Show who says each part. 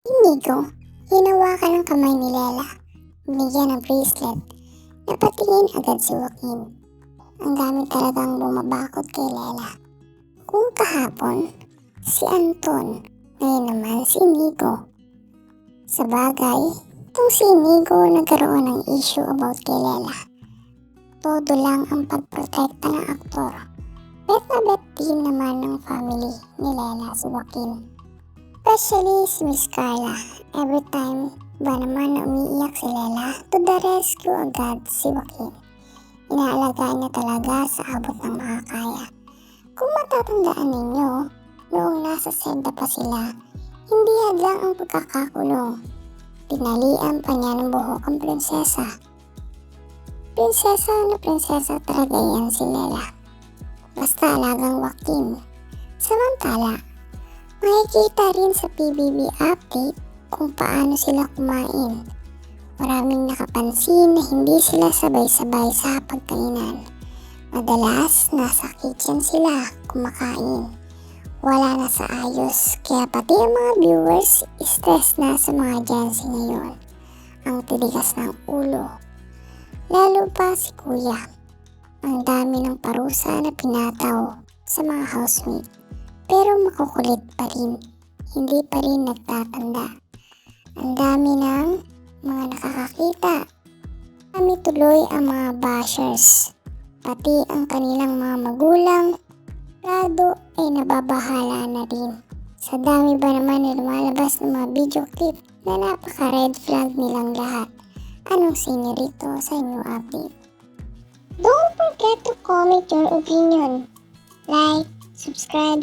Speaker 1: Inigo, hinawakan ng kamay ni Lela. Binigyan ng bracelet. Napatingin agad si Joaquin. Ang dami talagang bumabakot kay Lela. Kung kahapon, si Anton, ngayon naman si Inigo. Sa bagay, itong si Inigo nagkaroon ng issue about kay Lela. Todo lang ang pagprotekta ng aktor. Bet na bet din naman ng family ni Lela si Joaquin. Especially si Miss Carla. Every time ba naman na umiiyak si Lela, to the rescue agad si Joaquin. Inaalagaan niya talaga sa abot ng makakaya. Kung matatandaan ninyo, noong nasa senda pa sila, hindi hadlang ang pagkakakulong. Pinalian pa niya ng buhok ang prinsesa. Prinsesa na prinsesa talaga yan si Lela. Basta alagang Joaquin. Samantala, makikita rin sa PBB update kung paano sila kumain. Maraming nakapansin na hindi sila sabay-sabay sa pagkainan. Madalas, nasa kitchen sila kumakain. Wala na sa ayos, kaya pati ang mga viewers stress na sa mga Jansi ngayon. Ang tiligas ng ulo. Lalo pa si Kuya. Ang dami ng parusa na pinataw sa mga housemate. Pero makukulit pa rin. Hindi pa rin nagtatanda. Ang dami ng mga nakakakita. Kami tuloy ang mga bashers. Pati ang kanilang mga magulang, Prado ay nababahala na rin. Sa dami ba naman na lumalabas ng mga video clip na napaka-red flag nilang lahat. Anong sinyo rito sa inyong update? Don't forget to comment your opinion. Like, subscribe,